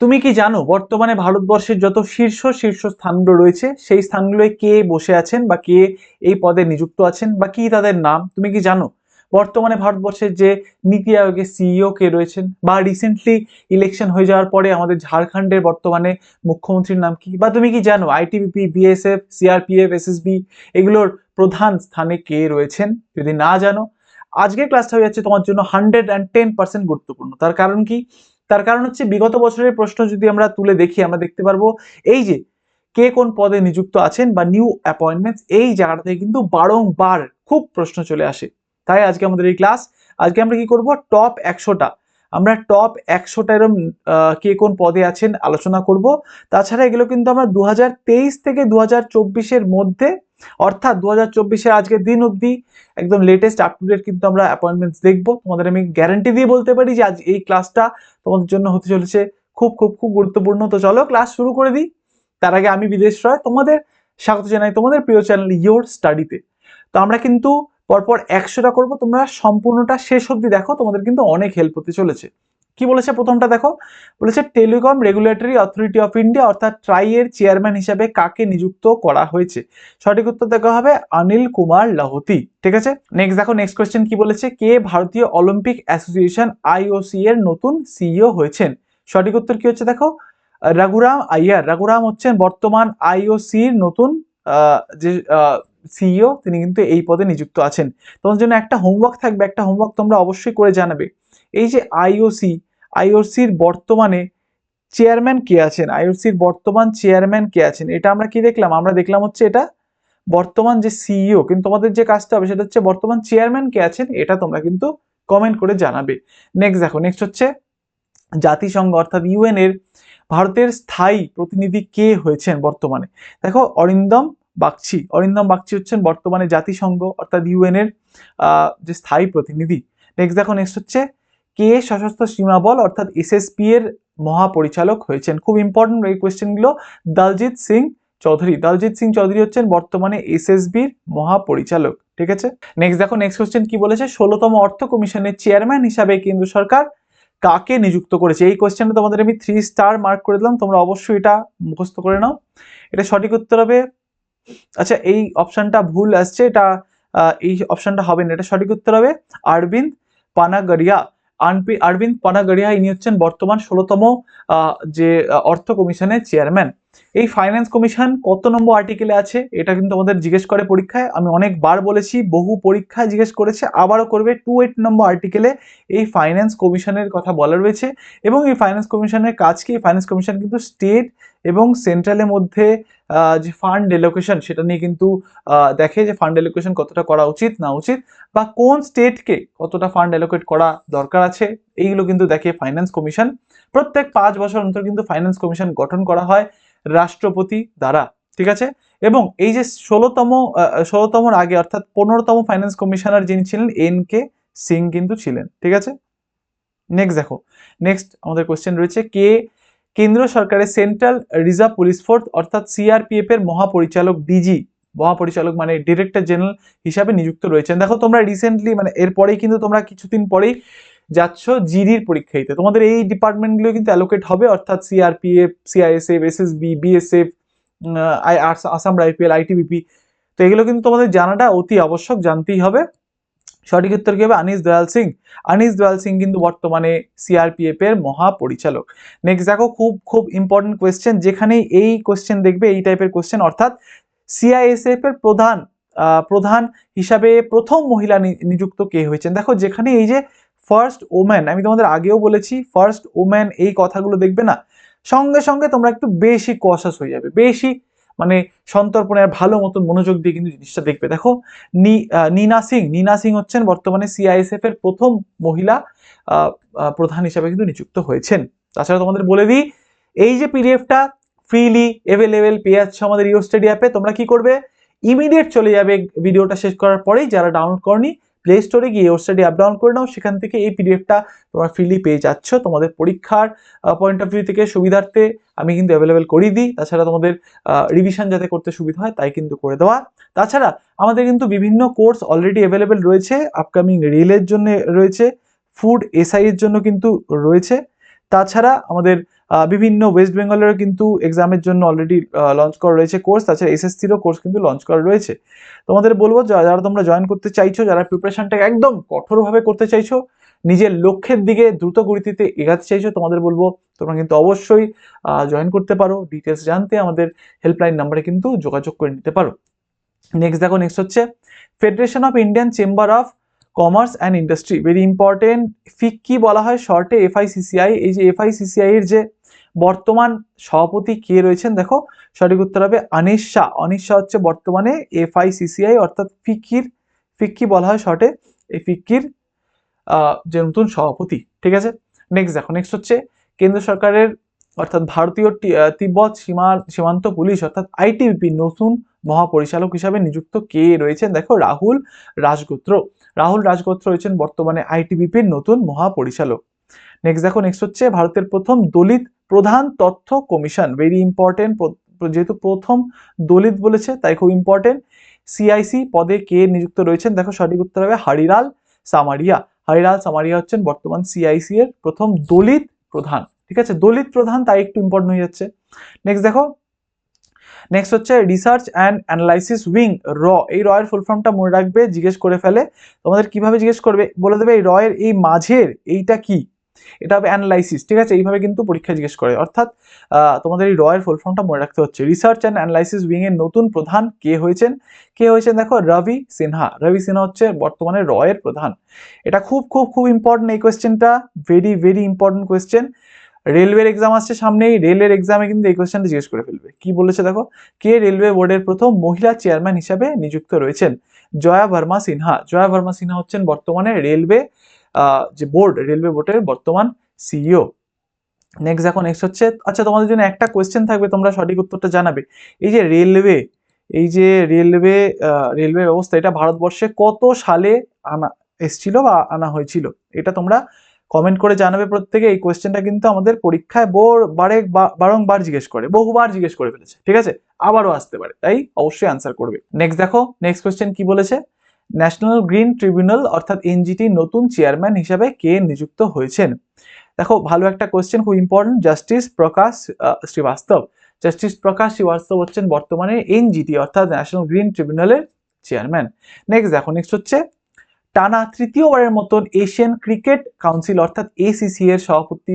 তুমি কি জানো, বর্তমানে ভারতবর্ষের যত শীর্ষ শীর্ষ স্থানগুলো রয়েছে, সেই স্থানগুলোয় কে বসে আছেন বা কে এই পদে নিযুক্ত আছেন বা কি তাদের নাম? তুমি কি জানো? বর্তমানে ভারতবর্ষের যে নীতি আয়োগের সিইও কে রয়েছেন বা রিসেন্টলি ইলেকশন হয়ে যাওয়ার পরে আমাদের ঝাড়খণ্ডের বর্তমানে মুখ্যমন্ত্রীর নাম কি? বা তুমি কি জানো আইটিবিপি বিএসএফ সিআরপিএফ এসএসবি এগুলোর প্রধান স্থানে কে রয়েছেন? যদি না জানো, আজকের ক্লাসটা হয়ে যাচ্ছে তোমার জন্য হান্ড্রেড অ্যান্ড টেন পার্সেন্ট গুরুত্বপূর্ণ। তার কারণ কি? তার কারণ হচ্ছে বিগত বছরের প্রশ্ন যদি আমরা তুলে দেখি, আমরা দেখতে পারব এই যে কে কোন পদে নিযুক্ত আছেন বা নিউ অ্যাপয়েন্টমেন্টস, এই জায়গাটা থেকে কিন্তু বারংবার খুব প্রশ্ন চলে আসে। তাই আজকে আমাদের এই ক্লাস, আজকে আমরা কি করব? টপ একশোটা। আমরা টপ একশোটা এরম কে কোন পদে আছেন আলোচনা করব। তাছাড়া এগুলো কিন্তু আমরা দু হাজার তেইশ থেকে দু চব্বিশের মধ্যে অর্থাৎ দু হাজার চব্বিশের আজকের দিন অবধি একদম লেটেস্ট আপ টু ডেট কিন্তু আমরা অ্যাপয়েন্টমেন্টস দেখব। তোমাদের আমি গ্যারান্টি দিয়ে বলতে পারি যে আজ এই ক্লাসটা তোমাদের জন্য হতে চলেছে খুব খুব খুব গুরুত্বপূর্ণ। তো চলো ক্লাস শুরু করে দিই। তার আগে আমি বিদেশ রয় তোমাদের স্বাগত জানাই তোমাদের প্রিয় চ্যানেল ইয়োর স্টাডিতে তো। আমরা কিন্তু পরপর একশোটা করব, তোমরা সম্পূর্ণটা শেষ অবধি দেখো, তোমাদের কিন্তু অনেক হেল্প হতে চলেছে। কি বলেছে প্রথমটা দেখো? বলেছে, telecom regulatory authority of India অর্থাৎ ট্রাই এর চেয়ারম্যান হিসাবে কাকে নিযুক্ত করা হয়েছে? সঠিক উত্তর দেখা হবে অনিল কুমার লাহোতি, ঠিক আছে? নেক্সট দেখো নেক্সট কোয়েশ্চেন কি বলেছে? কে ভারতীয় অলিম্পিক অ্যাসোসিয়েশন আইওসি এর নতুন সিইও হয়েছেন? সঠিক উত্তর কি হচ্ছে দেখো? রাঘুরাম আইয়ার, রাঘুরাম হচ্ছেন বর্তমান আইওসির নতুন যে সিইও, তিনি কিন্তু এই পদে নিযুক্ত আছেন। তোমার জন্য একটা হোমওয়ার্ক থাকবে, একটা হোমওয়ার্ক তোমরা অবশ্যই করে জানাবে। এই যে আইওসি আইওসির বর্তমানে চেয়ারম্যান কে আছেন? আইওসির বর্তমান চেয়ারম্যান কে আছেন? এটা আমরা কি দেখলাম? আমরা দেখলাম হচ্ছে এটা বর্তমান যে সিইও, কিন্তু তোমাদের যে কাজটা হবে সেটা হচ্ছে বর্তমান চেয়ারম্যান কে আছেন, এটা তোমরা কিন্তু কমেন্ট করে জানাবে। নেক্সট দেখো নেক্সট হচ্ছে জাতিসংঘ অর্থাৎ ইউএন এর ভারতের স্থায়ী প্রতিনিধি কে হয়েছেন বর্তমানে? দেখো, অরিন্দম বাগচি। অরিন্দম বাগচি হচ্ছেন বর্তমানে জাতিসংঘ অর্থাৎ ইউএন এর যে স্থায়ী প্রতিনিধি। নেক্সট দেখো নেক্সট হচ্ছে কে সশস্ত্র সীমা বল, অর্থাৎ এসএসপি এর মহাপরিচালক হয়েছেন? খুব ইম্পর্টেন্ট এই কোয়েশ্চেনগুলো দলজিৎ সিং চৌধুরী। দলজিৎ সিং চৌধুরী হচ্ছেন বর্তমানে এসএসবির মহাপরিচালক, ঠিক আছে? নেক্সট দেখো নেক্সট কোয়েশ্চেন কি বলেছে? ষোলোতম অর্থ কমিশনের চেয়ারম্যান হিসাবে কেন্দ্র সরকার কাকে নিযুক্ত করেছে? এই কোয়েশ্চেনটা তোমাদের আমি থ্রি স্টার মার্ক করে দিলাম। তোমরা অবশ্যই এটা মুখস্থ করে নাও। এটা সঠিক উত্তর হবে আচ্ছা এই অপশনটা ভুল আসছে। এটা এই অপশনটা হবে না। এটা সঠিক উত্তর হবে, অরবিন্দ পানাগড়িয়া। আনপি- পানাগড়িয়া, ইনি হচ্ছেন বর্তমান ষোলোতম যে অর্থ কমিশনের চেয়ারম্যান। এই ফাইন্যান্স কমিশন কত নম্বর আর্টিকেলে আছে, এটা কিন্তু আমাদের জিজ্ঞেস করে পরীক্ষায়। আমি অনেকবার বলেছি, বহু পরীক্ষায় জিজ্ঞেস করেছে, আবারও করবে টু এইট নম্বর আর্টিকেলে এই ফাইন্যান্স কমিশনের কথা বলা রয়েছে। এবং এই ফাইন্যান্স কমিশনের কাজ কি? ফাইন্যান্স কমিশন কিন্তু স্টেট এবং সেন্ট্রালের মধ্যে যে ফান্ড এলোকেশন সেটা নিয়ে কিন্তু দেখে যে ফান্ড এলোকেশন কতটা করা উচিত, না উচিত, বা কোন স্টেটকে কতটা ফান্ড এলোকেট করা দরকার আছে, এইগুলো কিন্তু দেখে ফাইন্যান্স কমিশন প্রত্যেক পাঁচ বছর অন্তর কিন্তু ফাইন্যান্স কমিশন গঠন করা হয় রাষ্ট্রপতি দ্বারা, ঠিক আছে? এবং এই যে ষোলোতম ষোলোতমর আগে অর্থাৎ পনেরোতম ফাইন্যান্স কমিশনার যিনি ছিলেন, এন কে সিং কিন্তু ছিলেন, ঠিক আছে? নেক্সট দেখো নেক্সট আমাদের কোয়েশ্চেন রয়েছে, কে কেন্দ্র সরকারের সেন্ট্রাল রিজার্ভ পুলিশ ফোর্স অর্থাৎ সিআরপিএফ এর মহাপরিচালক ডিজি মহাপরিচালক মানে ডিরেক্টর জেনারেল হিসাবে নিযুক্ত রয়েছেন। দেখো তোমরা রিসেন্টলি মানে এরপরেই কিন্তু তোমরা কিছুদিন পরেই যাচ্ছ জিডির পরীক্ষা দিতে তোমাদের এই ডিপার্টমেন্টগুলো কিন্তু অ্যালোকেট হবে, অর্থাৎ CRPF CISF SSB BSF Assam rifle ITBP তো এগুলো কিন্তু তোমাদের জানাটা অতি আবশ্যক, জানতেই হবে। সঠিক উত্তর কি হবে? আনিস দয়াল সিং। আনিস দয়াল সিং কিন্তু বর্তমানে সিআরপিএফ এর মহাপরিচালক। নেক্সট দেখো, খুব খুব ইম্পর্টেন্ট কোয়েশ্চেন যেখানে এই কোয়েশ্চেন দেখবে, এই টাইপের কোয়েশ্চেন অর্থাৎ সিআইএসএফ এর প্রধান প্রধান হিসাবে প্রথম মহিলা নিযুক্ত কে হয়েছেন? দেখো, যেখানে এই যে ফার্স্ট ওম্যান আমি তোমাদের আগেও বলেছি ফার্স্ট ওম্যান এই কথাগুলো দেখবে না? সঙ্গে সঙ্গে তোমরা একটু বেশি কশাস হয়ে যাবে। বেশি মানে সন্তর্পণে আর ভালো মতন মনোযোগ দিয়ে কিন্তু জিনিসটা দেখবে। দেখো নীনা সিং নীনা সিং হচ্ছেন বর্তমানে সিআইএসএফ এর প্রথম মহিলা প্রধান হিসাবে কিন্তু নিযুক্ত হয়েছেন। তাছাড়া তোমাদের বলে দিই, এই যে পিডিএফটা ফ্রিলি অ্যাভেলেবেল পেয়ে যাচ্ছে আমাদের ইউ স্টাডি অ্যাপে তোমরা কি করবে? ইমিডিয়েট চলে যাবে ভিডিওটা শেষ করার পরেই, যারা ডাউনলোড করনি প্লে স্টোরে গিয়ে স্টাডি অ্যাপ ডাউনলোড করে নাও, সেখান থেকে এই পিডিএফটা তোমরা ফ্রিলি পেয়ে যাচ্ছ। তোমাদের পরীক্ষার পয়েন্ট অফ ভিউ থেকে সুবিধার্থে আমি কিন্তু অ্যাভেলেবেল করিয়ে দিই। তাছাড়া তোমাদের রিভিশন যাতে করতে সুবিধা হয় তাই কিন্তু করে দেওয়া। তাছাড়া আমাদের কিন্তু বিভিন্ন কোর্স অলরেডি অ্যাভেলেবেল রয়েছে আপকামিং রিলের জন্য রয়েছে ফুড এসআই এর জন্য কিন্তু রয়েছে। তাছাড়া আমাদের বিভিন্ন ওয়েস্ট বেঙ্গলেরও কিন্তু এক্সামের জন্য অলরেডি লঞ্চ করা রয়েছে কোর্স তাছাড়া এসএসসিরও কোর্স কিন্তু লঞ্চ করা রয়েছে। তোমাদের বলব যারা তোমরা জয়েন করতে চাইছো, যারা প্রিপারেশনটাকে একদম কঠোরভাবে করতে চাইছো, নিজের লক্ষ্যের দিকে দ্রুত গতিতে এগাতে চাইছো, তোমাদের বলব, তোমরা কিন্তু অবশ্যই জয়েন করতে পারো। ডিটেলস জানতে আমাদের হেল্পলাইন নাম্বারে কিন্তু যোগাযোগ করে নিতে পারো। নেক্সট দেখো নেক্সট হচ্ছে federation of Indian chamber of commerce and industry very important FICCI কি বলা হয়? শর্টে এফআইসিসিআই এই যে এফআইসিসিআই এর যে বর্তমান সভাপতি কে রয়েছেন? দেখো, সঠিক উত্তর হবে অনিশ শাহ। অনিশ শাহ হচ্ছে বর্তমানে এফআইসিসিআই, অর্থাৎ ফিকির ফিক্কি বলা হয় শর্টে, এই ফিক্কির যে নতুন সভাপতি। ঠিক আছে? নেক্সট দেখো নেক্সট হচ্ছে কেন্দ্র সরকারের, অর্থাৎ ভারতীয় তিব্বত সীমা, সীমান্ত পুলিশ, অর্থাৎ আইটিবিপি নতুন মহাপরিচালক হিসাবে নিযুক্ত কে রয়েছেন? দেখো, রাহুল রাজগোত্র। রাহুল রাজগোত্র রয়েছেন বর্তমানে আইটিবিপির নতুন মহাপরিচালক। নেক্সট দেখো নেক্সট হচ্ছে ভারতের প্রথম দলিত প্রধান তথ্য কমিশন ভেরি ইম্পর্টেন্ট যেহেতু প্রথম দলিত বলেছে, তাই খুব ইম্পর্টেন্ট সিআইসি পদে কে নিযুক্ত রয়েছেন? দেখো সঠিক উত্তর হবে হারিলাল সামারিয়া। হারিলাল সামারিয়া হচ্ছেন বর্তমান সিআইসি এর প্রথম দলিত প্রধান। ঠিক আছে? দলিত প্রধান তাই একটু ইম্পর্টেন্ট হয়ে যাচ্ছে। নেক্সট দেখো। নেক্সট হচ্ছে রিসার্চ অ্যান্ড অ্যানালাইসিস উইং র। এই র এর ফুল ফর্মটা মনে রাখবে, জিজ্ঞেস করে ফেলে। তোমাদের কীভাবে জিজ্ঞেস করবে? বলে দেবে এই র এর এই মাঝের এইটা কি? এটা হবে অ্যানালাইসিস ঠিক আছে? এইভাবে কিন্তু পরীক্ষা জিজ্ঞেস করে। অর্থাৎ তোমাদের এই র এর ফুল ফর্মটা মনে রাখতে হচ্ছে। রিসার্চ অ্যান্ড অ্যানালাইসিস উইং এর নতুন প্রধান কে হয়েছেন? কে হয়েছেন? দেখো রবি সিনহা রবি সিনহা হচ্ছে বর্তমানে র এর প্রধান। এটা খুব খুব খুব ইম্পর্টেন্ট এই কোয়েশ্চেনটা ভেরি ভেরি ইম্পর্টেন্ট কোয়েশ্চেন রেলওয়ের এক্সাম আসছে সামনেই। রেলের এক্সামে কিন্তু এই কোয়েশ্চেনটা জিজ্ঞেস করে ফেলবে। কি বলেছে দেখো? কে রেলওয়ে বোর্ডের প্রথম মহিলা চেয়ারম্যান হিসাবে নিযুক্ত রয়েছেন? জয়া ভার্মা সিনহা। জয়া ভার্মা সিনহা হচ্ছেন বর্তমানে রেলওয়ে যে বোর্ড রেলওয়ে বোর্ডের বর্তমান সিইও নেক্সট দেখো নেক্সট হচ্ছে আচ্ছা তোমাদের জন্য একটা কোয়েশ্চেন থাকবে, তোমরা সঠিক উত্তরটা জানাবে। এই যে রেলওয়ে এই যে রেলওয়ে রেলওয়ে ব্যবস্থা, এটা ভারতবর্ষে কত সালে আনা, এসছিল বা আনা হয়েছিল? এটা তোমরা কমেন্ট করে জানাবে প্রত্যেকে। এই কোয়েশ্চেনটা কিন্তু আমাদের পরীক্ষায় বোর, বারে বারংবার জিজ্ঞেস করে, বহুবার জিজ্ঞেস করে ফেলেছে। ঠিক আছে? আবারও আসতে পারে, তাই অবশ্যই আনসার করবে। নেক্সট দেখো নেক্সট কোয়েশ্চেন কি বলেছে? ন্যাশনাল গ্রিন ট্রিবিউনাল অর্থাৎ এনজিটি নতুন চেয়ারম্যান হিসাবে কে নিযুক্ত হয়েছেন? দেখো, ভালো একটা কোয়েশ্চেন খুব important justice Prakash Shrivastava justice Prakash Shrivastava হচ্ছেন বর্তমানে এনজিটি অর্থাৎ ন্যাশনাল গ্রিন ট্রিবিউনালের চেয়ারম্যান নেক্সট দেখো নেক্সট হচ্ছে টানা তৃতীয়বারের মতন এশিয়ান ক্রিকেট কাউন্সিল অর্থাৎ এসিসি এর সভাপতি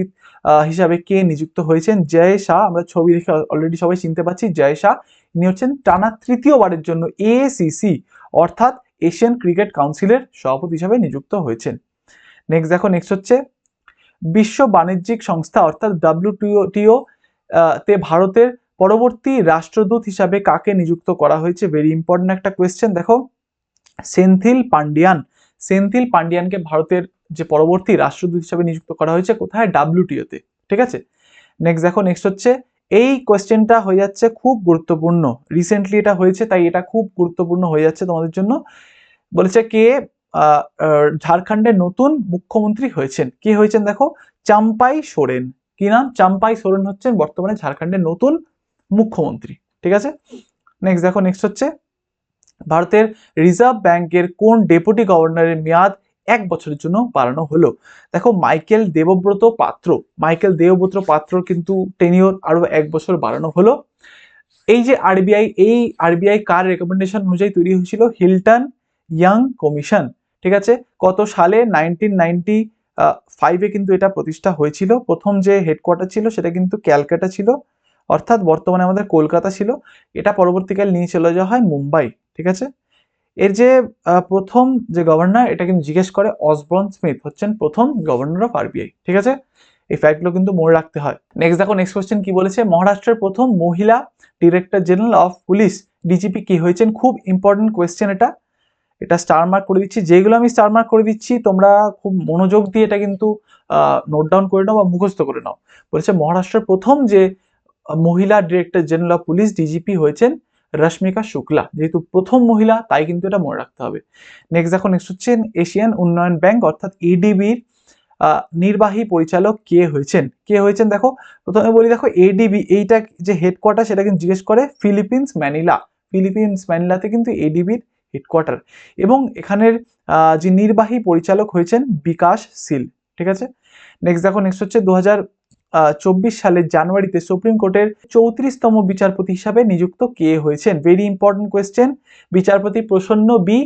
হিসাবে কে নিযুক্ত হয়েছেন? জয় শাহ, আমরা ছবি দেখে অলরেডি সবাই চিনতে পারছি, জয় শাহ। ইনি হচ্ছেন টানা তৃতীয়বারের জন্য এসিসি অর্থাৎ এশিয়ান ক্রিকেট কাউন্সিলের সভাপতি হিসাবে নিযুক্ত হয়েছেন। নেক্সট দেখো নেক্সট হচ্ছে, বিশ্ব বাণিজ্যিক সংস্থা অর্থাৎ ডাব্লিউটিও তে ভারতের পরবর্তী রাষ্ট্রদূত হিসাবে কাকে নিযুক্ত করা হয়েছে? ভেরি ইম্পর্টেন্ট একটা কোয়েশ্চেন দেখো। সেন্থিল পান্ডিয়ান সেন্থিল পান্ডিয়ানকে ভারতের যে পরবর্তী রাষ্ট্রদূত হিসাবে নিযুক্ত করা হয়েছে কোথায়? ডাব্লিউটিওতে, ঠিক আছে? নেক্সট দেখো নেক্সট হচ্ছে এই কোয়েশ্চেনটা হয়ে যাচ্ছে খুব গুরুত্বপূর্ণ। রিসেন্টলি এটা হয়েছে, তাই এটা খুব গুরুত্বপূর্ণ হয়ে যাচ্ছে তোমাদের জন্য। বলেছে কে ঝাড়খণ্ডের নতুন মুখ্যমন্ত্রী হয়েছেন। কে হয়েছেন দেখো? চাম্পাই সোরেন। কি নাম? চাম্পাই সোরেন হচ্ছেন বর্তমানে ঝাড়খণ্ডের নতুন মুখ্যমন্ত্রী। ঠিক আছে? নেক্সট দেখো নেক্সট হচ্ছে, ভারতের রিজার্ভ ব্যাংকের কোন ডেপুটি গভর্নরের মেয়াদ এক বছরের জন্য বাড়ানো হলো। দেখো, মাইকেল দেবব্রত পাত্র, মাইকেল দেবব্রত পাত্র কিন্তু টেনিওর আরও এক বছর বাড়ানো হলো। এই যে আরবিআই এই আরবিআই কার রেকমেন্ডেশন অনুযায়ী তৈরি হয়েছিল? হিলটন ইয়াং কমিশন, ঠিক আছে? কত সালে? নাইনটিন নাইনটি ফাইভে কিন্তু এটা প্রতিষ্ঠা হয়েছিল। প্রথম যে হেডকোয়ার্টার ছিল সেটা কিন্তু ক্যালকাটা ছিল, অর্থাৎ বর্তমানে আমাদের কলকাতা ছিল। এটা পরবর্তীকালে নিয়ে চলে যাওয়া হয় মুম্বাই, ঠিক আছে? এর যে প্রথম যে গভর্নর এটা কিন্তু জিজ্ঞেস করে অসবর্ন স্মিথ হচ্ছেন প্রথম গভর্নর অফ আরবিআই ঠিক আছে? এই ফ্যাক্টগুলো কিন্তু মনে রাখতে হয়। নেক্সট দেখো নেক্সট কোয়েশ্চেন কি বলেছে? মহারাষ্ট্রের প্রথম মহিলা director general of police DGP কি হয়েছেন? খুব ইম্পর্টেন্ট কোয়েশ্চেন এটা। এটা স্টার মার্ক করে দিচ্ছি। যেগুলো আমি স্টার মার্ক করে দিচ্ছি, তোমরা খুব মনোযোগ দিয়ে এটা কিন্তু নোট ডাউন করে নাও বা মুখস্থ করে নাও। বলেছে, মহারাষ্ট্রের প্রথম যে মহিলা director general of police DGP হয়েছেন রশ্মিকা শুক্লা যেহেতু প্রথম মহিলা, তাই কিন্তু এটা মনে রাখতে হবে। নেক্সট দেখো নেক্সট হচ্ছে এশিয়ান উন্নয়ন ব্যাংক অর্থাৎ এডিবির নির্বাহী পরিচালক কে হয়েছেন? কে হয়েছেন দেখো? প্রথমে বলি দেখো এডিবি এইটা যে হেডকোয়ার্টার সেটা কিন্তু জিজ্ঞেস করে ফিলিপিন্স ম্যানিলা ফিলিপিন্স ম্যানিলাতে কিন্তু এডিবির হেডকোয়ার্টার এবং এখানের যে নির্বাহী পরিচালক হয়েছেন বিকাশ সিল ঠিক আছে? নেক্সট দেখো নেক্সট হচ্ছে দু হাজার চব্বিশ সালের জানুয়ারিতে সুপ্রিম কোর্টের চৌত্রিশতম বিচারপতি হিসাবে নিযুক্ত কে হয়েছেন? ভেরি ইম্পর্টেন্ট কোয়েশ্চেন বিচারপতি প্রসন্ন বি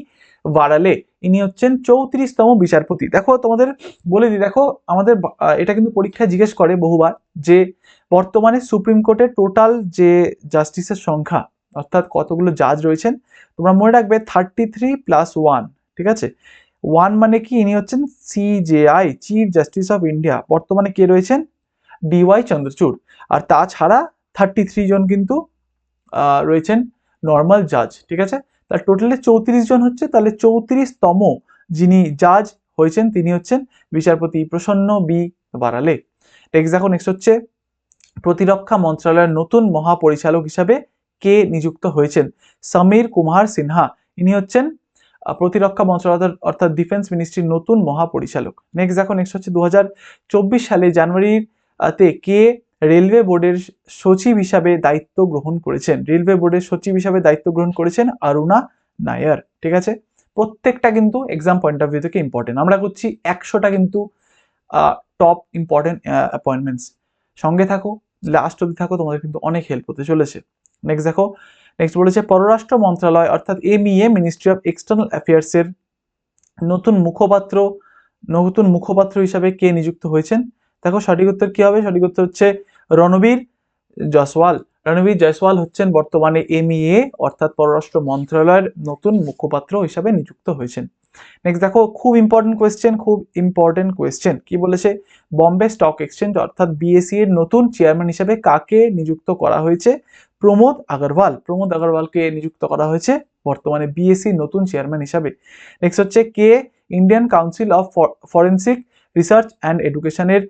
বাড়ালে ইনি হচ্ছেন চৌত্রিশতম বিচারপতি। দেখো, তোমাদের বলে দিই, দেখো, আমাদের এটা কিন্তু পরীক্ষায় জিজ্ঞেস করে বহুবার যে বর্তমানে সুপ্রিম কোর্টের টোটাল যে জাস্টিসের সংখ্যা, অর্থাৎ কতগুলো জাজ রয়েছেন, তোমরা মনে রাখবে থার্টি থ্রি প্লাস ওয়ান ঠিক আছে? ওয়ান মানে কি? ইনি হচ্ছেন CJI chief justice of India বর্তমানে কে রয়েছেন? ডিওয়াই চন্দ্রচূড়। আর তাছাড়া থার্টি থ্রি জন কিন্তু রয়েছেন নর্মাল জাজ ঠিক আছে? তার টোটালে চৌত্রিশ জন হচ্ছে, তাহলে চৌত্রিশতম যিনি জাজ হয়েছেন, তিনি হচ্ছেন বিচারপতি প্রসন্ন বি বারালে। নেক্সট দেখো নেক্সট হচ্ছে, প্রতিরক্ষা মন্ত্রণালয়ের নতুন মহাপরিচালক হিসাবে কে নিযুক্ত হয়েছেন? সমীর কুমার সিনহা, ইনি হচ্ছেন প্রতিরক্ষা মন্ত্রণালয় অর্থাৎ ডিফেন্স মিনিস্ট্রির নতুন মহাপরিচালক। নেক্সট দেখো নেক্সট হচ্ছে দু হাজার চব্বিশ সালে জানুয়ারির তে কে রেলওয়ে বোর্ডের সচিব হিসাবে দায়িত্ব গ্রহণ করেছেন? রেলওয়ে বোর্ডের সচিব হিসাবে দায়িত্ব গ্রহণ করেছেন অরুণা নায়ার, ঠিক আছে? প্রত্যেকটা কিন্তু এক্সাম পয়েন্ট অফ ভিউ থেকে ইম্পর্টেন্ট আমরা করছি একশোটা কিন্তু টপ ইম্পর্টেন্ট অ্যাপয়েন্টমেন্টস সঙ্গে থাকো লাস্ট অবধি থাকো, তোমাদের কিন্তু অনেক হেল্প হতে চলেছে। নেক্সট দেখো নেক্সট বলেছে, পররাষ্ট্র মন্ত্রণালয় অর্থাৎ M MEA ministry of external অ্যাফেয়ার্সের নতুন মুখপাত্র নতুন মুখপাত্র হিসাবে কে নিযুক্ত হয়েছেন? দেখো সঠিক উত্তর কি হবে? সঠিক উত্তর হচ্ছে রণবীর জয়সওয়াল। রণবীর জয়সওয়াল হচ্ছেন বর্তমানে এমইএ অর্থাৎ পররাষ্ট্র মন্ত্রণালয়ের নতুন মুখপাত্র হিসাবে নিযুক্ত হয়েছেন। নেক্সট দেখো, খুব ইম্পর্টেন্ট কোয়েশ্চেন খুব ইম্পর্টেন্ট কোয়েশ্চেন কি বলেছে? বম্বে স্টক এক্সচেঞ্জ অর্থাৎ বিএসসি এর নতুন চেয়ারম্যান হিসেবে কাকে নিযুক্ত করা হয়েছে? প্রমোদ আগরওয়াল। প্রমোদ আগরওয়ালকে নিযুক্ত করা হয়েছে বর্তমানে বিএসসি নতুন চেয়ারম্যান হিসাবে। নেক্সট হচ্ছে কে? Indian council of forensic research and এডুকেশনের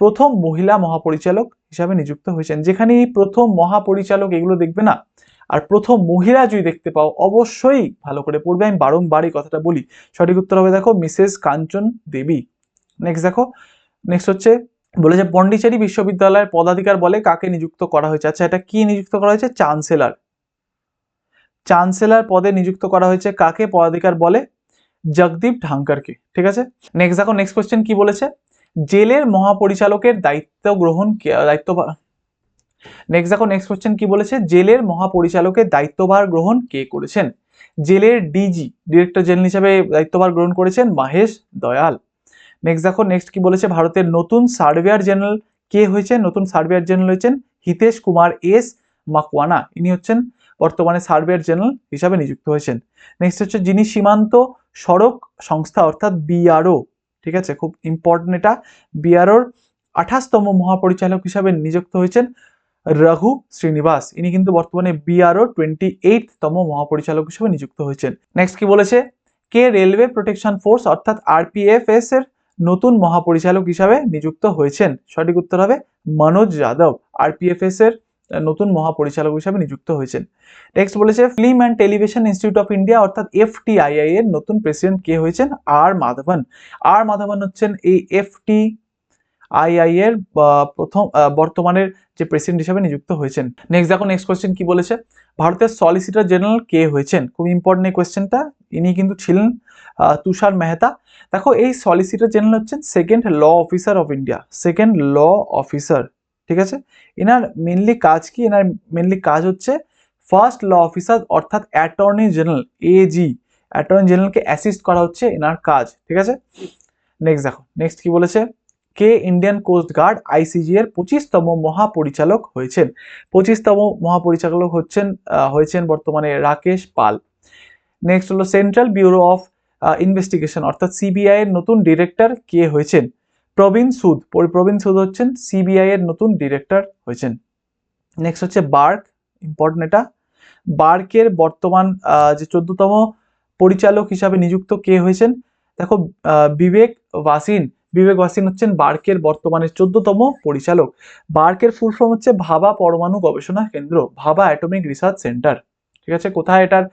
প্রথম মহিলা মহাপরিচালক হিসাবে নিযুক্ত হয়েছেন। যেখানে এই প্রথম মহাপরিচালক এগুলো দেখবে না? আর প্রথম মহিলা যদি দেখতে পাও, অবশ্যই ভালো করে পড়বে। আমি বারংবার এই কথাটা বলি। সঠিক উত্তর হবে দেখো, মিসেস কাঞ্চন দেবী। নেক্সট দেখো নেক্সট হচ্ছে, বলেছে, পন্ডিচেরি বিশ্ববিদ্যালয়ের পদাধিকার বলে কাকে নিযুক্ত করা হয়েছে? আচ্ছা এটা কি নিযুক্ত করা হয়েছে? চান্সেলর চান্সেলর পদে নিযুক্ত করা হয়েছে কাকে? পদাধিকার বলে জগদীপ ঢাঙ্কারকে। ঠিক আছে? নেক্সট দেখো নেক্সট কোশ্চেন কি বলেছে? জেলের মহাপরিচালকের দায়িত্ব গ্রহণ দায়িত্ব নেক্সট দেখো নেক্সট কোশ্চেন কি বলেছে? জেলের মহাপরিচালকের দায়িত্বভার গ্রহণ কে করেছেন? জেলের ডিজি ডিরেক্টর জেনারেল হিসেবে দায়িত্বভার গ্রহণ করেছেন মাহেশ দয়াল। নেক্সট দেখো নেক্সট কি বলেছে? ভারতের নতুন সার্ভেয়ার জেনারেল কে হয়েছে নতুন সার্ভেয়ার জেনারেল হয়েছেন হিতেশ কুমার এস মাকওয়ানা। ইনি হচ্ছেন বর্তমানে সার্ভেয়ার জেনারেল হিসাবে নিযুক্ত হয়েছেন। নেক্সট হচ্ছে যিনি সীমান্ত সড়ক সংস্থা, অর্থাৎ বিআরও ঠিক আছে? খুব ইম্পর্টেন্ট এটা। বিআরওর আঠাশতম মহাপরিচালক হিসাবে নিযুক্ত হয়েছেন রঘু শ্রীনিবাস। ইনি কিন্তু বর্তমানে বিআরও টোয়েন্টি এইট তম মহাপরিচালক হিসেবে নিযুক্ত হয়েছেন। নেক্সট কি বলেছে? কে রেলওয়ে প্রোটেকশন ফোর্স অর্থাৎ আরপিএফএস এর নতুন মহাপরিচালক হিসাবে নিযুক্ত হয়েছেন? সঠিক উত্তর হবে মনোজ যাদব। আরপিএফএস এর নতুন মহাপরিচালক হিসাবে নিযুক্ত হয়েছেন। নেক্সট বলেছে film and television institute of India অর্থাৎ এফটিআইআই এর নতুন প্রেসিডেন্ট কে হয়েছেন আর মাধবন। আর মাধবন হচ্ছেন এই এফটি আইআই এর প্রথম বর্তমানের যে প্রেসিডেন্ট হিসেবে নিযুক্ত হয়েছেন। নেক্সট দেখো নেক্সট কোয়েশ্চেন কি বলেছে? ভারতের সলিসিটর জেনারেল কে হয়েছেন? খুব ইম্পর্টেন্ট এই কোয়েশ্চেনটা ইনি কিন্তু ছিলেন তুষার মেহতা। দেখো, এই সলিসিটর জেনারেল হচ্ছেন second law officer of India second law officer ঠিক আছে? এনার মেনলি কাজ কি? এনার মেনলি কাজ হচ্ছে ফার্স্ট ল অফিসার অর্থাৎ অ্যাটর্নি জেনারেল এজি অ্যাটর্নি জেনারেলকে অ্যাসিস্ট করা হচ্ছে এনার কাজ, ঠিক আছে? নেক্সট দেখো নেক্সট কি বলেছে? কে ইন্ডিয়ান কোস্ট গার্ড আইসিজি এর পঁচিশতম মহাপরিচালক হয়েছেন। পঁচিশতম মহাপরিচালক হচ্ছেন হয়েছেন বর্তমানে রাকেশ পাল। নেক্সট হলো সেন্ট্রাল ব্যুরো অফ ইনভেস্টিগেশন অর্থাৎ সিবিআই এর নতুন ডিরেক্টর কে হয়েছেন? প্রবীণ সুদ। প্রবীণ সুদ হচ্ছেন সিবিআই এর নতুন ডিরেক্টর হয়েছেন। নেক্সট হচ্ছে বার্ক ইম্পর্টেন্ট এটা। বার্কের বর্তমান যে চোদ্দতম পরিচালক হিসাবে নিযুক্ত কে হয়েছেন? দেখো বিবেক ওয়াসিন। বিবেক ওয়াসিন হচ্ছেন বার্কের বর্তমানে চোদ্দতম পরিচালক। বার্কের ফুল ফর্ম হচ্ছে ভাবা পরমাণু গবেষণা কেন্দ্র, ভাবা অ্যাটমিক রিসার্চ সেন্টার ঠিক আছে? কোথায় এটার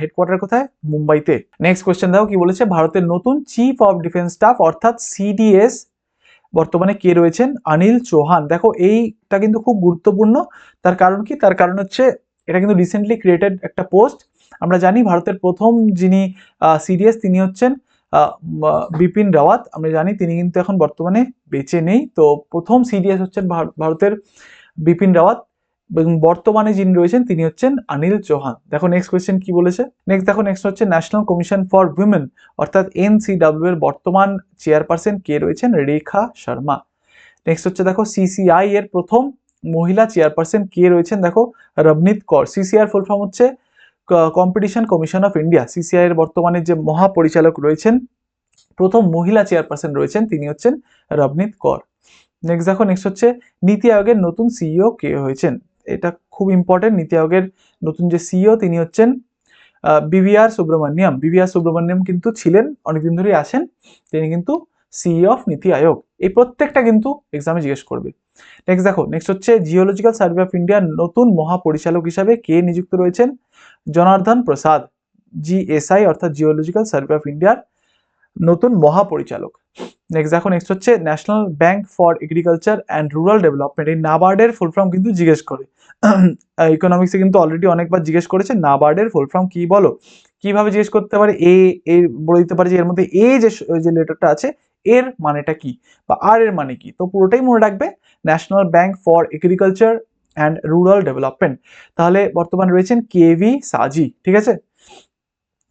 হেডকোয়ার্টার কোথায়? মুম্বাইতে। নেক্সট কোয়েশ্চেন দেখো কি বলেছে? ভারতের নতুন চিফ অফ ডিফেন্স স্টাফ অর্থাৎ সিডিএস বর্তমানে কে রয়েছেন? অনিল চৌহান। দেখো, এইটা কিন্তু খুব গুরুত্বপূর্ণ। তার কারণ কি? তার কারণ হচ্ছে এটা কিন্তু রিসেন্টলি ক্রিয়েটেড একটা পোস্ট আমরা জানি ভারতের প্রথম যিনি সিডিএস তিনি হচ্ছেন বিপিন রাওয়াত। আমরা জানি তিনি কিন্তু এখন বর্তমানে বেঁচে নেই। তো প্রথম সিডিএস হচ্ছেন ভার- ভারতের বিপিন রাওয়াত। এবং বর্তমানে যিনি রয়েছেন, তিনি হচ্ছেন অনিল চৌহান। দেখো নেক্সট কোয়েশ্চেন কি বলেছে? নেক্সট দেখো নেক্সট হচ্ছে ন্যাশনাল কমিশন ফর উইমেন অর্থাৎ এনসিডাব্লিউ এর বর্তমান চেয়ারপারসন কে রয়েছেন রেখা শর্মা। নেক্সট হচ্ছে দেখো সিসিআই এর প্রথম মহিলা চেয়ারপারসন কে রয়েছেন, দেখো, Ravneet Kaur. CCI full form হচ্ছে competition commission of India CCI এর বর্তমানে যে মহাপরিচালক রয়েছেন, প্রথম মহিলা চেয়ারপারসন রয়েছেন, তিনি হচ্ছেন রবনীত কর। নেক্সট দেখো নেক্সট হচ্ছে, নীতি আয়োগের নতুন সিইও কে হয়েছেন। এটা খুব ইম্পর্টেন্ট নীতি আয়োগের নতুন যে সিইও তিনি হচ্ছেন বিভিআর সুব্রমণ্যম। বিভিআর সুব্রমণ্যম কিন্তু ছিলেন, অনেকদিন ধরেই আছেন, তিনি কিন্তু সিইও অফ নীতি আয়োগ। এই প্রত্যেকটা কিন্তু এক্সামে জিজ্ঞেস করবে। নেক্সট দেখো নেক্সট হচ্ছে জিওলজিক্যাল সার্ভে অফ ইন্ডিয়ার নতুন মহাপরিচালক হিসাবে কে নিযুক্ত রয়েছেন? জনার্দন প্রসাদ জিএসআই অর্থাৎ জিওলজিক্যাল সার্ভে অফ ইন্ডিয়ার নতুন মহাপরিচালক। নেক্সট দেখো নেক্সট হচ্ছে national bank for agriculture and rural development এই নাবার্ডের ফুল ফর্ম কিন্তু জিজ্ঞেস করে। ইকোনমিক্সে কিন্তু অলরেডি অনেকবার জিজ্ঞেস করেছে। নাবার্ডের ফুল ফর্ম কি বলো? কীভাবে জিজ্ঞেস করতে পারে? এ এর বলে দিতে পারে যে, এর মধ্যে এ যে যে লেটারটা আছে, এর মানেটা কি? বা আর এর মানে কি? তো পুরোটাই মনে রাখবে national bank for agriculture and rural development তাহলে বর্তমানে রয়েছেন কেভি সাজি ঠিক আছে?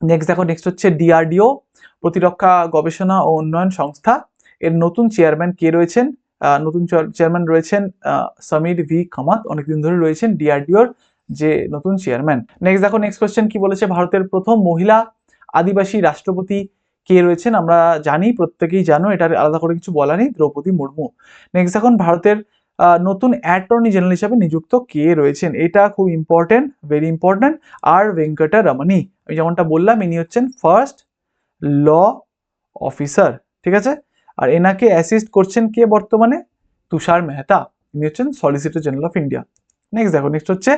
নেক্সট দেখো নেক্সট হচ্ছে ডিআরডিও প্রতিরক্ষা গবেষণা ও উন্নয়ন সংস্থা। এর নতুন চেয়ারম্যান কে রয়েছেন? নতুন চেয়ারম্যান রয়েছেন সমীর ভি কামাত অনেকদিন ধরে রয়েছেন ডিআরডিওর যে নতুন চেয়ারম্যান নেক্সট দেখো নেক্সট কোয়েশ্চেন কি বলেছে? ভারতের প্রথম মহিলা আদিবাসী রাষ্ট্রপতি কে রয়েছেন? আমরা জানি, প্রত্যেকেই জানো, এটার আলাদা করে কিছু বলা নেই, দ্রৌপদী মুর্মু। নেক্সট এখন ভারতের নতুন অ্যাটর্নি জেনারেল হিসাবে নিযুক্ত কে রয়েছেন? এটা খুব ইম্পর্টেন্ট ভেরি ইম্পর্টেন্ট আর ভেঙ্কটা রমণী, আমি যেমনটা বললাম, ইনি হচ্ছেন ফার্স্ট ল অফিসার ঠিক আছে? আর এনাকে অ্যাসিস্ট করছেন কে বর্তমানে? তুষার মেহতা। ইনি হচ্ছেন solicitor general of India next দেখো নেক্সট হচ্ছে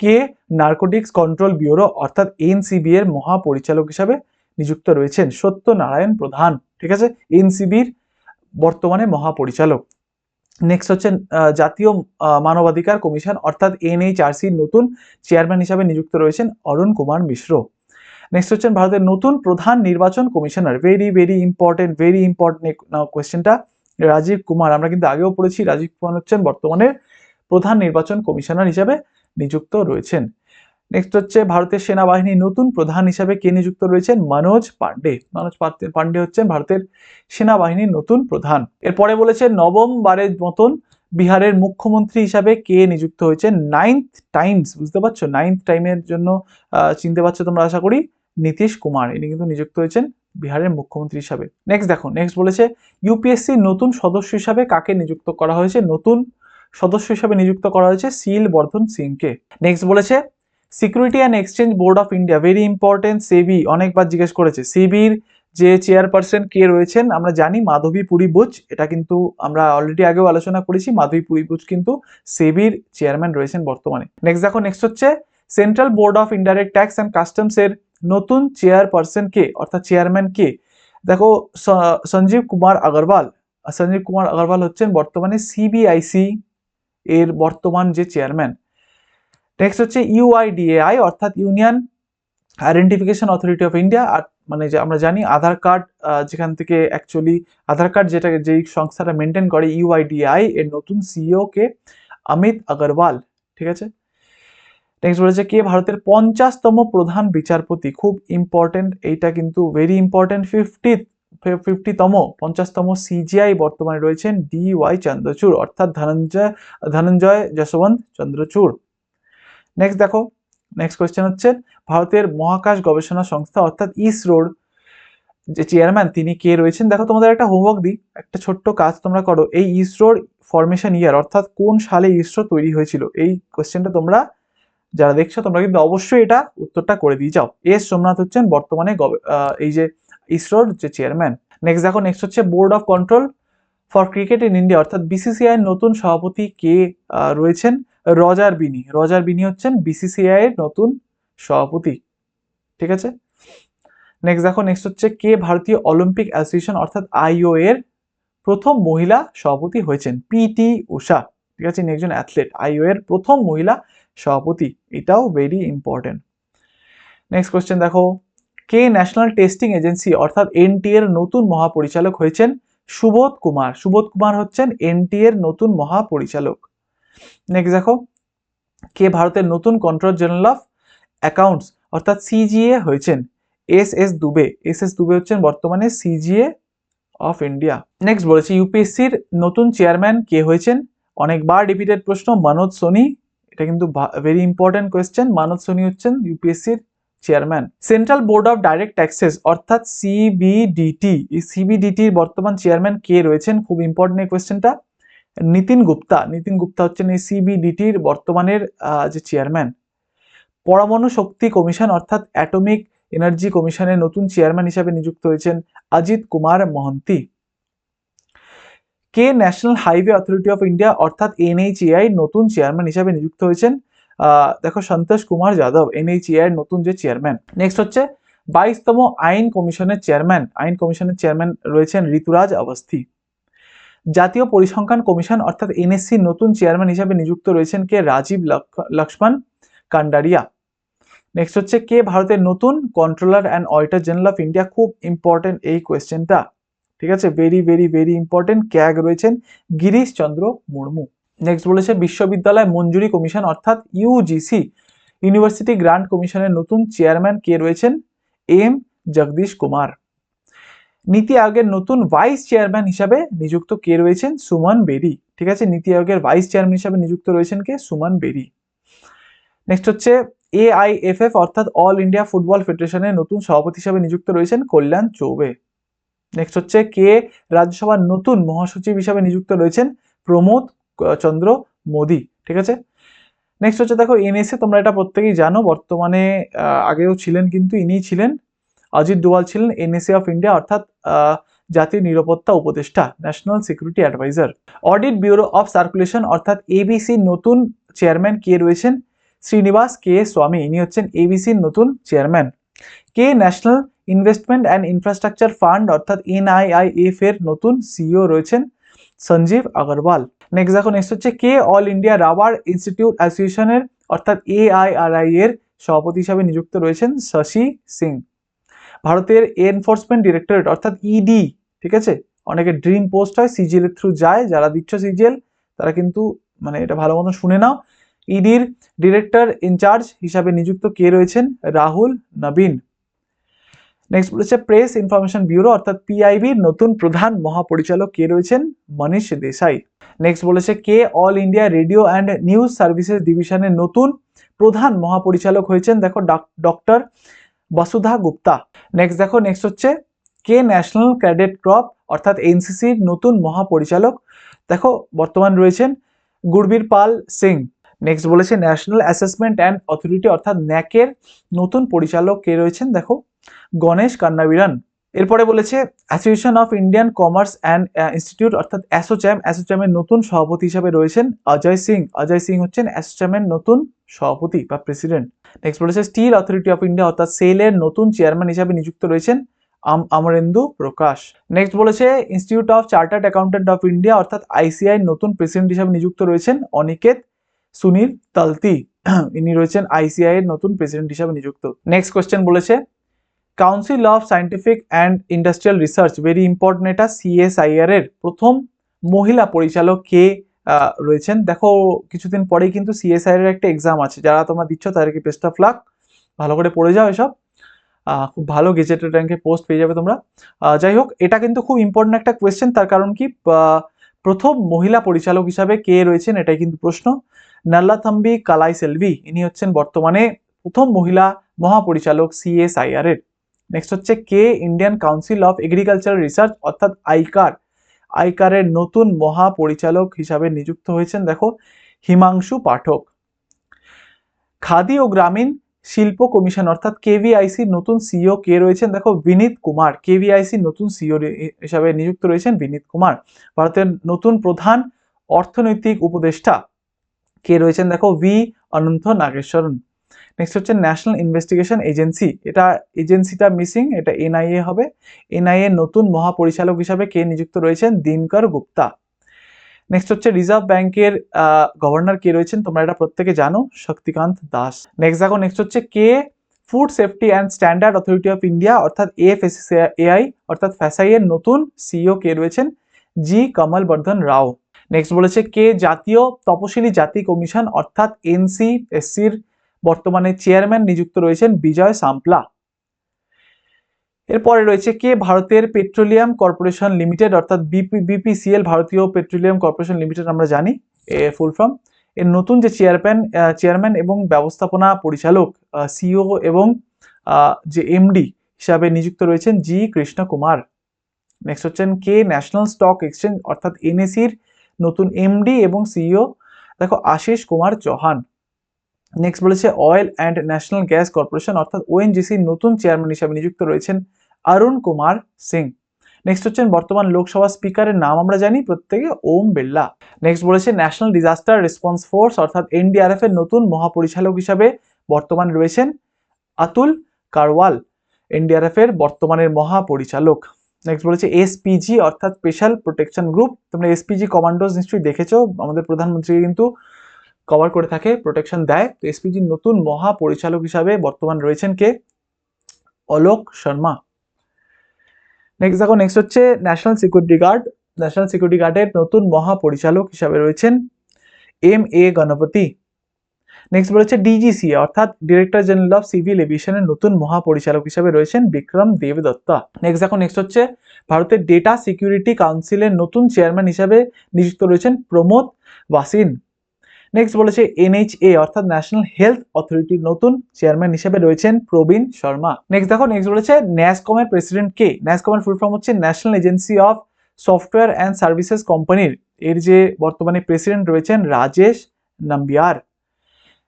কে নার্কোটিক্স কন্ট্রোল ব্যুরো অর্থাৎ এনসিবি এর মহাপরিচালক হিসাবে নিযুক্ত রয়েছেন সত্যনারায়ণ প্রধান। ঠিক আছে? এনসিবির বর্তমানে মহাপরিচালক। নেক্সট হচ্ছে জাতীয় মানবাধিকার কমিশন, অর্থাৎ এনএইচআরসির নতুন চেয়ারম্যান হিসাবে নিযুক্ত রয়েছেন অরুণ কুমার মিশ্র। নেক্সট হচ্ছেন ভারতের নতুন প্রধান নির্বাচন commissioner very very important very important কোয়েশ্চেনটা রাজীব কুমার। আমরা কিন্তু আগেও পড়েছি, রাজীব কুমার হচ্ছেন বর্তমানে প্রধান নির্বাচন কমিশনার হিসাবে নিযুক্ত রয়েছেন। নেক্সট হচ্ছে, ভারতের সেনাবাহিনীর নতুন প্রধান হিসাবে কে নিযুক্ত রয়েছেন? মনোজ পান্ডে। মনোজ পান্ডে হচ্ছেন ভারতের সেনাবাহিনীর নতুন প্রধান। এরপরে বলেছে নবমবারের মতন বিহারের মুখ্যমন্ত্রী হিসাবে কে নিযুক্ত হয়েছে নাইন্থ টাইমস বুঝতে পারছ? নাইন্থ টাইমের জন্য চিনতে পারছ তোমরা, আশা করি? নীতিশ কুমার। ইনি কিন্তু নিযুক্ত হয়েছেন বিহারের মুখ্যমন্ত্রী হিসাবে। নেক্সট দেখো নেক্সট বলেছে ইউপিএসসি নতুন সদস্য হিসাবে কাকে নিযুক্ত করা হয়েছে? নতুন সদস্য হিসাবে নিযুক্ত করা হয়েছে সিল বর্ধন সিংকে। নেক্সট বলেছে security and exchange board of India very important SEBI অনেকবার জিজ্ঞেস করেছে। সেবির যে চেয়ারপারসন কে রয়েছেন, আমরা জানি মাধবী পুরী বুচ। এটা কিন্তু আমরা অলরেডি আগেও আলোচনা করেছি, মাধবী পুরী বুচ কিন্তু সেবির চেয়ারম্যান রয়েছেন বর্তমানে। নেক্সট দেখো নেক্সট হচ্ছে central board of indirect tax and customs এর নতুন চেয়ারপারসন কে, অর্থাৎ চেয়ারম্যান কে? দেখো সঞ্জীব কুমার আগরওয়াল সঞ্জীব কুমার আগরওয়াল হচ্ছেন বর্তমানে সিবিআইসি এর বর্তমান যে চেয়ারম্যান নেক্সট হচ্ছে ইউআইডিএআই অর্থাৎ union identification authority of India আর মানে যে আমরা জানি আধার কার্ড যেখান থেকে অ্যাকচুয়ালি আধার কার্ড যেটা যেই সংস্থাটা মেনটেন করে ইউআইডিআই এর নতুন সিইও কে অমিত আগরওয়াল, ঠিক আছে? নেক্সট বলেছে কে, ভারতের পঞ্চাশতম প্রধান বিচারপতি। খুব ইম্পর্টেন্ট এইটা কিন্তু ভেরি ইম্পর্টেন্ট ফিফটি ফিফটিতম পঞ্চাশতম সিজিআই বর্তমানে রয়েছেন ডি ওয়াই চন্দ্রচূড়, অর্থাৎ ধনঞ্জয় ধনঞ্জয় যশবন্ত চন্দ্রচূড়। নেক্সট দেখো নেক্সট কোয়েশ্চেন হচ্ছে, ভারতের মহাকাশ গবেষণা সংস্থা, অর্থাৎ ইসরোর যে চেয়ারম্যান তিনি কে রয়েছেন? দেখো, তোমাদের একটা হোমওয়ার্ক দিই, একটা ছোট্ট কাজ তোমরা করো। এই ইসরোর ফরমেশন ইয়ার অর্থাৎ কোন সালে ইসরো তৈরি হয়েছিল? এই কোয়েশ্চেনটা তোমরা যারা দেখছ, তোমরা কিন্তু অবশ্যই এটা উত্তরটা করে দিয়ে যাও। এস সোমনাথ হচ্ছেন বর্তমানে এই যে ইসরোর যে চেয়ারম্যান নেক্সট দেখো নেক্সট হচ্ছে board of control for cricket in India অর্থাৎ বিসিসিআই এর নতুন সভাপতি কে রয়েছেন? রজার বিনি। রজার বিনি হচ্ছেন বিসিসিআই এর নতুন সভাপতি। ঠিক আছে? নেক্সট দেখো নেক্সট হচ্ছে কে ভারতীয় অলিম্পিক অ্যাসোসিয়েশন অর্থাৎ আইও এর প্রথম মহিলা সভাপতি হয়েছেন পিটি উষা। ঠিক আছে? একজন অ্যাথলেট আইও এর প্রথম মহিলা সভাপতি, এটাও ভেরি ইম্পর্টেন্ট নেক্সট কোয়েশ্চেন দেখো, কে ন্যাশনাল টেস্টিং এজেন্সি অর্থাৎ এনটি এর নতুন মহাপরিচালক হয়েছেন? সুবোধ কুমার। সুবোধ কুমার হচ্ছেন এনটি এর নতুন মহাপরিচালক। নেক্সট দেখো, কে ভারতের নতুন কন্ট্রোল জেনারেল অফ অ্যাকাউন্টস অর্থাৎ সিজিএ হয়েছেন? S S Dubey. S S Dubey হচ্ছেন বর্তমানে সিজিএ অফ ইন্ডিয়া নেক্সট বলেছে ইউপিএসসির নতুন চেয়ারম্যান কে হয়েছেন? অনেকবার রিপিটেড প্রশ্ন মনোজ সোনি এটা কিন্তু very important question Manoj Soni হচ্ছেন ইউপিএসসির chairman central board of direct taxes অর্থাৎ সিবিডিটি এই সিবিডিটির বর্তমান চেয়ারম্যান কে রয়েছেন? খুব ইম্পর্টেন্ট এই কোয়েশ্চেনটা নিতিন গুপ্তা নিতিন গুপ্তা হচ্ছেন এই সিবিডিটির বর্তমানের যে চেয়ারম্যান পরমাণু শক্তি কমিশন, অর্থাৎ অ্যাটমিক এনার্জি কমিশনের নতুন চেয়ারম্যান হিসাবে নিযুক্ত হয়েছেন অজিত কুমার মহন্তি। কে national highway authority of India অর্থাৎ এনএইচএআই নতুন চেয়ারম্যান হিসাবে নিযুক্ত হয়েছেন? দেখো সন্তোষ কুমার যাদব, এনএইচএআই এর নতুন যে চেয়ারম্যান। নেক্সট হচ্ছে, বাইশতম আইন কমিশনের চেয়ারম্যান। আইন কমিশনের চেয়ারম্যান রয়েছেন ঋতুরাজ অবস্থি। জাতীয় পরিসংখ্যান কমিশন অর্থাৎ এনএসসি নতুন চেয়ারম্যান হিসাবে নিযুক্ত রয়েছেন কে? রাজীব লক্ষ- লক্ষ্মণ কান্ডারিয়া। নেক্সট হচ্ছে, কে ভারতের নতুন controller and auditor general of India খুব ইম্পর্টেন্ট এই কোয়েশ্চেনটা ঠিক আছে? Very very very important CAG রয়েছেন গিরিশ চন্দ্র মুর্মু। নেক্সট বলেছে, বিশ্ববিদ্যালয় মঞ্জুরি কমিশন অর্থাৎ ইউজিসি ইউনিভার্সিটি গ্রান্ট কমিশনের নতুন চেয়ারম্যান কে রয়েছেন? এম জগদীশ কুমার। নীতি আয়োগের নতুন ভাইস চেয়ারম্যান হিসাবে নিযুক্ত কে রয়েছেন? সুমন বেরি। ঠিক আছে? নীতি আয়োগের ভাইস চেয়ারম্যান হিসাবে নিযুক্ত রয়েছেন কে? সুমন বেরি। নেক্সট হচ্ছে এআইএফএফ অর্থাৎ অল ইন্ডিয়া ফুটবল ফেডারেশনের নতুন সভাপতি হিসাবে নিযুক্ত রয়েছেন কল্যাণ চৌবে। নেক্সট হচ্ছে কে রাজ্যসভার নতুন মহাসচিব হিসাবে নিযুক্ত রয়েছেন প্রমোদ চন্দ্র, মোদি, ঠিক আছে? নেক্সট হচ্ছে দেখো এনএসএ, তোমরা এটা প্রত্যেকেই জানো, বর্তমানে আগেও ছিলেন কিন্তু ইনিই ছিলেন। অজিত ডোয়াল ছিলেন এনএসএ অফ ইন্ডিয়া, অর্থাৎ জাতীয় নিরাপত্তা উপদেষ্টা, national security adviser. Audit bureau of circulation, অর্থাৎ এবিসি নতুন চেয়ারম্যান কে রয়েছেন? শ্রীনিবাস কে স্বামী, ইনি হচ্ছেন এবিসির নতুন chairman. K national investment and infrastructure fund, অর্থাৎ এনআইআইএফ এর নতুন সিইও রয়েছেন সঞ্জীব আগরওয়াল। নেক্সট দেখো নেক্সট হচ্ছে কে অল ইন্ডিয়া রাবার ইনস্টিটিউট অ্যাসোসিয়েশনের অর্থাৎ এআইআরআই এর সভাপতি হিসাবে নিযুক্ত রয়েছেন শশী সিং। ভারতের এনফোর্সমেন্ট ডিরেক্টরেট, অর্থাৎ ইডি ঠিক আছে? অনেকে ড্রিম পোস্ট হয় সিজিএল এর থ্রু যায়, যারা দিচ্ছ সিজিএল তারা কিন্তু মানে এটা ভালো মতো শুনে নাও। ইডির ডিরেক্টর ইনচার্জ হিসাবে নিযুক্ত কে রয়েছেন? রাহুল, নবীন। নেক্সট বলেছে প্রেস ইনফরমেশন ব্যুরো অর্থাৎ পিআইবির নতুন প্রধান মহাপরিচালক কে রয়েছেন? মনীষ দেশাই। নেক্সট বলেছে কে? All India radio and news services ডিভিশনের নতুন প্রধান মহাপরিচালক হয়েছেন, দেখো ডক্টর বসুধা গুপ্তা। নেক্সট দেখো নেক্সট হচ্ছে কে? ন্যাশনাল ক্যাডেট ক্রপ অর্থাৎ এনসিসির নতুন মহাপরিচালক। দেখো, বর্তমান রয়েছেন গুরবীর পাল সিং। নেক্সট বলেছে ন্যাশনাল অ্যাসেসমেন্ট অ্যান্ড অথরিটি অর্থাৎ ন্যাকের নতুন পরিচালক কে রয়েছেন? দেখো, গণেশ কান্নাবিরান। এরপরে বলেছে association of Indian commerce and institute অর্থাৎ অ্যাসোচ্যাম অ্যাসোচ্যামের নতুন সভাপতি হিসাবে রয়েছেন অজয় সিং। অজয় সিং হচ্ছেন অ্যাসোচ্যামের নতুন সভাপতি বা প্রেসিডেন্ট নেক্সট বলেছে স্টিল অথরিটি অফ ইন্ডিয়া অর্থাৎ সেলের নতুন চেয়ারম্যান হিসাবে নিযুক্ত রয়েছেন আম আমরেন্দু প্রকাশ। নেক্সট বলেছে institute of chartered accountant of India অর্থাৎ আইসিআই নতুন প্রেসিডেন্ট হিসাবে নিযুক্ত রয়েছেন অনিকেত সুনীল তালতি, ইনি রয়েছেন আইসিআই এর নতুন প্রেসিডেন্ট হিসাবে নিযুক্ত। নেক্সট কোয়েশ্চেন বলেছে council of scientific and industrial research very important এটা সিএসআইআর এর প্রথম মহিলা পরিচালক কে রয়েছেন। দেখো, কিছুদিন পরেই কিন্তু সিএসআইআর এর একটা এক্সাম আছে, যারা তোমরা দিচ্ছ তাদেরকে বেস্ট অফ লাক ভালো করে পড়ে যাও এসব। খুব ভালো গেজেটেড র্যাঙ্কে পোস্ট পেয়ে যাবে তোমরা। যাই হোক, এটা কিন্তু খুব ইম্পর্টেন্ট একটা কোয়েশ্চেন তার কারণ কি প্রথম মহিলা পরিচালক হিসাবে কে রয়েছেন, এটাই কিন্তু প্রশ্ন। নাল্লাথাম্বি কালাই সেলভি, ইনি হচ্ছেন বর্তমানে প্রথম মহিলা মহাপরিচালক সিএসআইআর এর। নেক্সট হচ্ছে কে Indian council of agriculture research অর্থাৎ আইকার। আইকারের নতুন মহাপরিচালক হিসাবে নিযুক্ত হয়েছেন, দেখো, হিমাংশু পাঠক। খাদি ও গ্রামীণ শিল্প কমিশন, অর্থাৎ কেভিআইসি নতুন সিও কে রয়েছেন, দেখো, বিনীত কুমার। কেভিআইসি নতুন সিও হিসাবে নিযুক্ত রয়েছেন বিনীত কুমার। ভারতের নতুন প্রধান অর্থনৈতিক উপদেষ্টা। কে রয়েছেন? দেখো ভি অনন্ত নাগেশ্বরন। নেক্সট হচ্ছে ন্যাশনাল ইনভেস্টিগেশন এজেন্সি এটা এজেন্সিটা মিসিং এটা এনআইএ হবে। এনআইএ নতুন মহাপরিচালক হিসাবে কে নিযুক্ত রয়েছেন? দিনকর গুপ্তা। নেক্সট হচ্ছে রিজার্ভ ব্যাংকের গভর্নর কে রয়েছেন? তোমরা এটা প্রত্যেকে জানো, শক্তিকান্ত দাস। নেক্সট দেখো নেক্সট হচ্ছে কে? Food safety and standard authority of India অর্থাৎ এএফএসএআই অর্থাৎ ফ্যাসাই এর নতুন সিইও কে রয়েছেন? জি কমল বর্ধন রাও নেক্সট বলেছে কে জাতীয় তপশিলি জাতি কমিশন, অর্থাৎ এনসিএসসির বর্তমানে চেয়ারম্যান নিযুক্ত রয়েছেন বিজয় সাম্পলা। এরপরে রয়েছে কে ভারতের পেট্রোলিয়াম কর্পোরেশন লিমিটেড, অর্থাৎ বিপি বিপিসিএল ভারতীয় পেট্রোলিয়াম কর্পোরেশন লিমিটেড আমরা জানি এর ফুল ফর্ম এর নতুন যে চেয়ারম্যান চেয়ারম্যান এবং ব্যবস্থাপনা পরিচালক সিও এবং যে এমডি হিসাবে নিযুক্ত রয়েছেন জি কৃষ্ণ কুমার নেক্সট হচ্ছেন কে ন্যাশনাল স্টক এক্সচেঞ্জ অর্থাৎ এনএসির নতুন এমডি এবং সিইও দেখো আশিস কুমার চৌহান। নেক্সট বলেছে oil and natural gas corporation অর্থাৎ ওএনজিসির নতুন চেয়ারম্যান হিসাবে নিযুক্ত রয়েছেন অরুণ কুমার সিং। নেক্সট হচ্ছেন বর্তমান লোকসভা স্পিকারের নাম আমরা জানি, প্রত্যেকে ওম বিড়লা। নেক্সট বলেছে ন্যাশনাল ডিজাস্টার রেসপন্স ফোর্স অর্থাৎ এনডিআরএফ এর নতুন মহাপরিচালক হিসাবে বর্তমানে রয়েছেন আতুল কারওয়াল এনডিআরএফ এর বর্তমানের মহাপরিচালক। নেক্সট বলেছে এসপিজি অর্থাৎ স্পেশাল প্রোটেকশন গ্রুপ তোমরা এসপিজি কমান্ডোজ নিশ্চয়ই দেখেছ। আমাদের প্রধানমন্ত্রী কিন্তু কভার করে থাকে প্রোটেকশন দেয়। তো এসপিজির নতুন মহাপরিচালক হিসাবে বর্তমান রয়েছেন কে? অলোক শর্মা। নেক্সট দেখো নেক্সট হচ্ছে national security guard national security গার্ডের নতুন মহাপরিচালক হিসাবে রয়েছেন এম এ গণপতি। নেক্সট বলেছে ডিজিসি অর্থাৎ ডিরেক্টর জেনারেল অফ সিভিল এভিয়েশনের নতুন মহাপরিচালক হিসাবে রয়েছেন বিক্রম দেবদত্তা। নেক্সট দেখো নেক্সট হচ্ছে ভারতের ডেটা সিকিউরিটি কাউন্সিলের নতুন চেয়ারম্যান হিসাবে নিযুক্ত রয়েছেন প্রমোদ ওয়াসিন। নেক্সট বলেছে এনএইচএ অর্থাৎ ন্যাশনাল হেলথ অথরিটির নতুন চেয়ারম্যান হিসেবে রয়েছেন প্রবীণ শর্মা। নেক্সট দেখো নেক্সট বলেছে ন্যাসকমের প্রেসিডেন্ট কে? ন্যাসকমের ফুল ফর্ম হচ্ছে national agency of software and services কোম্পানির এর যে বর্তমানে প্রেসিডেন্ট রয়েছেন রাজেশ নাম্বিয়ার।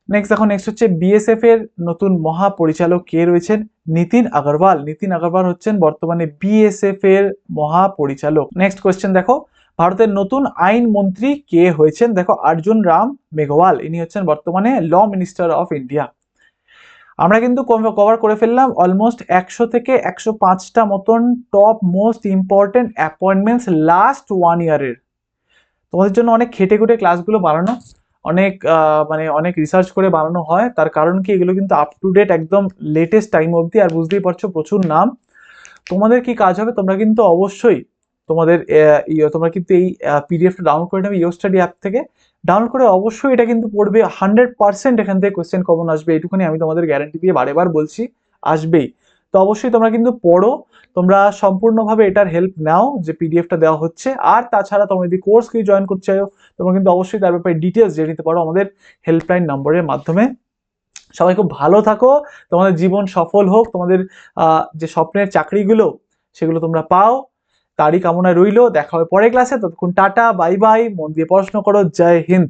নেক্সট দেখো নেক্সট হচ্ছে বিএসএফ এর নতুন মহাপরিচালক কে রয়েছেন? নীতিন আগরওয়াল। নীতিন আগরওয়াল হচ্ছেন বর্তমানে বিএসএফ এর মহাপরিচালক। নেক্সট কোয়েশ্চেন দেখো, ভারতের নতুন আইন মন্ত্রী কে হয়েছেন? দেখো, অর্জুন রাম মেঘওয়াল। ইনি হচ্ছেন বর্তমানে ল মিনিস্টার অফ ইন্ডিয়া। আমরা কিন্তু কভার করে ফেললাম অলমোস্ট একশো থেকে একশো পাঁচটা মতন top most important appointments last one ইয়ারের তোমাদের জন্য অনেক খেটে খুটে ক্লাসগুলো বানানো। অনেক মানে অনেক রিসার্চ করে বানানো হয়। তার কারণ কি? এগুলো কিন্তু আপ টু ডেট একদম লেটেস্ট টাইম অবধি আর বুঝতেই পারছ প্রচুর নাম। তোমাদের কি কাজ হবে? তোমরা কিন্তু অবশ্যই তোমাদের ইয়ে, তোমরা কিন্তু এই পিডিএফটা ডাউনলোড করে নেবে ইও স্টাডি অ্যাপ থেকে। ডাউনলোড করে অবশ্যই এটা কিন্তু পড়বে হান্ড্রেড পার্সেন্ট এখান থেকে কোয়েশ্চেন কমন আসবে। এইটুকুনি আমি তোমাদের গ্যারান্টি দিয়ে বারে বার বলছি আসবেই। তো অবশ্যই তোমরা কিন্তু পড়ো, তোমরা সম্পূর্ণভাবে এটার হেল্প নাও যে পিডিএফটা দেওয়া হচ্ছে। আর তাছাড়া তোমরা যদি কোর্স কি জয়েন করতে চাও তোমরা কিন্তু অবশ্যই তার ব্যাপারে ডিটেলস জেনে নিতে পারো আমাদের হেল্পলাইন নম্বরের মাধ্যমে। সবাই খুব ভালো থাকো, তোমাদের জীবন সফল হোক, তোমাদের যে স্বপ্নের চাকরিগুলো, সেগুলো তোমরা পাও। তারই কামনা রইল, দেখা হবে পরের ক্লাসে ততক্ষণ টাটা বাই বাই মন দিয়ে পড়াশোনা করো, জয় হিন্দ।